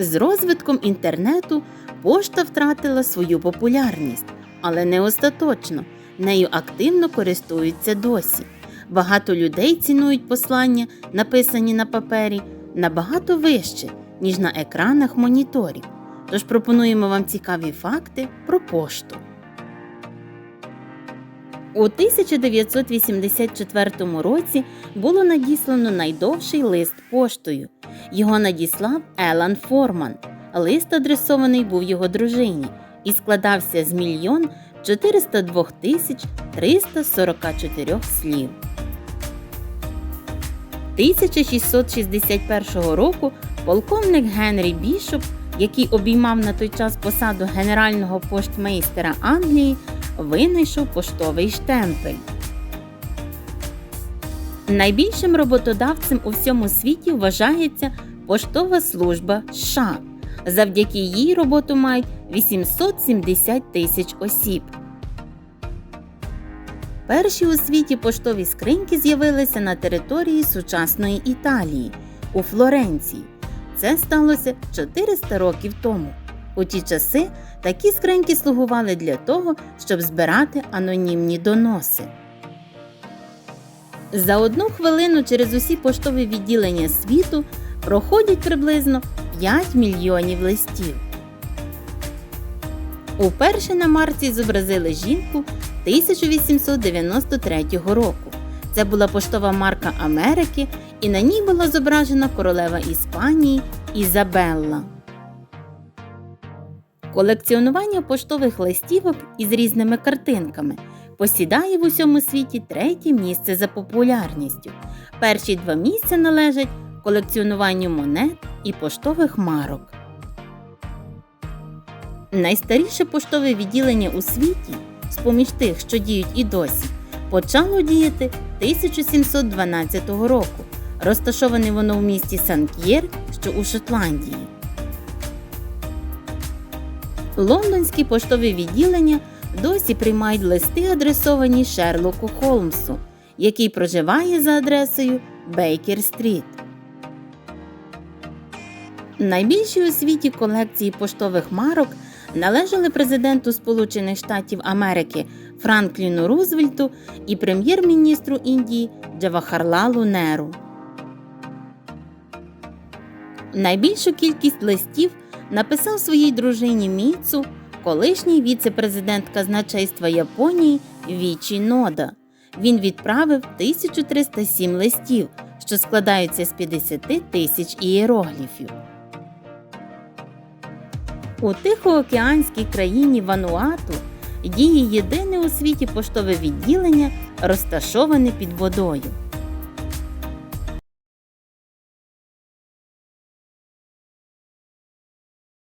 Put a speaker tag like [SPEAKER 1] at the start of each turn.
[SPEAKER 1] З розвитком інтернету пошта втратила свою популярність, але не остаточно. Нею активно користуються досі. Багато людей цінують послання, написані на папері, набагато вище, ніж на екранах моніторів. Тож пропонуємо вам цікаві факти про пошту. У 1984 році було надіслано найдовший лист поштою. Його надіслав Елан Форман. Лист адресований був його дружині і складався з мільйон 402 тисяч 344 слів. 1661 року полковник Генрі Бішоп, який обіймав на той час посаду генерального поштмейстера Англії, винайшов поштовий штемпель. Найбільшим роботодавцем у всьому світі вважається Поштова служба США. Завдяки їй роботу мають 870 тисяч осіб. Перші у світі поштові скриньки з'явилися на території сучасної Італії у Флоренції. Це сталося 400 років тому. У ті часи такі скриньки слугували для того, щоб збирати анонімні доноси. За одну хвилину через усі поштові відділення світу проходять приблизно 5 мільйонів листів. Уперше на марці зобразили жінку 1893 року. Це була поштова марка Америки, і на ній була зображена королева Іспанії Ізабелла. Колекціонування поштових листівок із різними картинками посідає в усьому світі третє місце за популярністю. Перші два місця належать колекціонуванню монет і поштових марок. Найстаріше поштове відділення у світі, з поміж тих, що діють і досі, почало діяти 1712 року. Розташоване воно в місті Санк'єр, що у Шотландії. Лондонські поштові відділення досі приймають листи, адресовані Шерлоку Холмсу, який проживає за адресою Бейкер Стріт. Найбільші у світі колекції поштових марок належали президенту Сполучених Штатів Америки Франкліну Рузвельту і прем'єр-міністру Індії Джавахарлалу Неру. Найбільшу кількість листів написав своїй дружині Міцу колишній віце-президент казначейства Японії Вічі Нода. Він відправив 1307 листів, що складаються з 50 тисяч ієрогліфів. У Тихоокеанській країні Вануату діє єдине у світі поштове відділення, розташоване під водою.